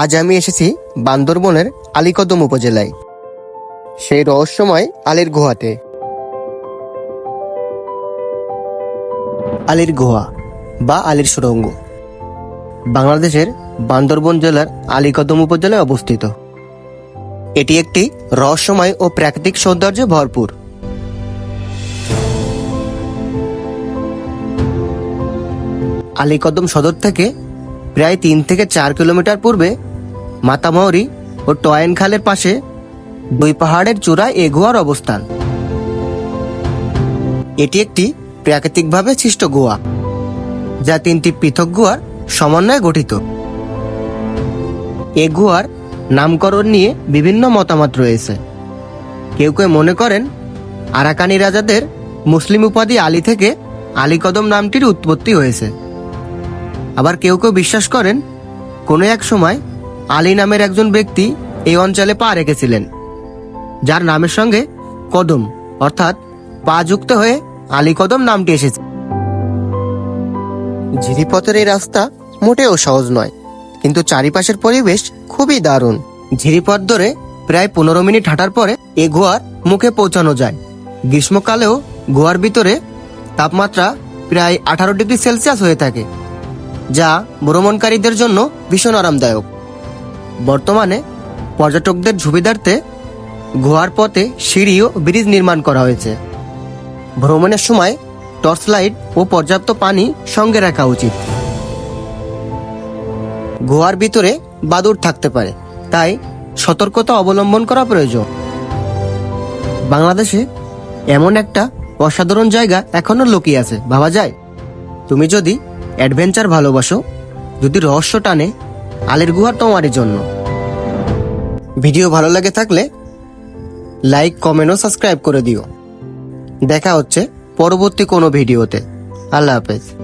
আজ আমি এসেছি বান্দরবনের আলীকদম উপজেলায়। সেই রহস্যময় আলীর গুহাতে। আলীর গুহা বা আলীর সুড়ঙ্গ। বাংলাদেশের বান্দরবন জেলার আলীকদম উপজেলায় অবস্থিত। এটি একটি রহস্যময় ও প্রাকৃতিক সৌন্দর্যে ভরপুর। আলীকদম সদর থেকে প্রায় তিন থেকে চার কিলোমিটার পূর্বে মাতামহরি ও টয়েন খালের পাশে দুই পাহাড়ের চূড়ায় এ অবস্থান। এটি একটি প্রাকৃতিকভাবে সৃষ্ট গুহা, যা তিনটি পৃথক গুহার সমন্বয়ে গঠিত। এ গুহার নামকরণ নিয়ে বিভিন্ন মতামত রয়েছে। কেউ কেউ মনে করেন আরাকানি রাজাদের মুসলিম উপাধি আলী থেকে আলীকদম নামটির উৎপত্তি হয়েছে। আবার কেউ কেউ বিশ্বাস করেন, কোনো এক সময় আলী নামের একজন ব্যক্তি এই অঞ্চলে পা রেখেছিলেন, যার নামের সঙ্গে কদম, অর্থাৎ পা যুক্ত হয়ে আলী কদম নামটি এসেছে। ঝিরিপথের এই রাস্তা মোটেও সহজ নয়, কিন্তু চারিপাশের পরিবেশ খুবই দারুণ। ঝিরিপথ ধরে প্রায় পনেরো মিনিট হাঁটার পরে এ গুহার মুখে পৌঁছানো যায়। গ্রীষ্মকালেও গুহার ভিতরে তাপমাত্রা প্রায় আঠারো ডিগ্রি সেলসিয়াস হয়ে থাকে। যা ভ্রমণকারীদের জন্য ভীষণ আরামদায়ক। বর্তমানে পর্যটকদের সুবিধার্থে গুহার পথে সিঁড়ি ও ব্রিজ নির্মাণ করা হয়েছে। ভ্রমণের সময় টর্চ লাইট ও পর্যাপ্ত পানি সঙ্গে রাখা উচিত। গোয়ার ভিতরে বাদুর থাকতে পারে, তাই সতর্কতা অবলম্বন করা প্রয়োজন। বাংলাদেশে এমন একটা অসাধারণ জায়গা এখনও লুকিয়ে আছে, ভাবা যায়? তুমি যদি অ্যাডভেঞ্চার ভালোবাসো, যদি রহস্য টানে, আলের গুহা তোমারই জন্য। ভিডিও ভালো লাগে থাকলে, লাইক, কমেন্ট ও সাবস্ক্রাইব করে দিও। দেখা হচ্ছে পরবর্তী কোনো ভিডিওতে। আল্লাহ হাফেজ।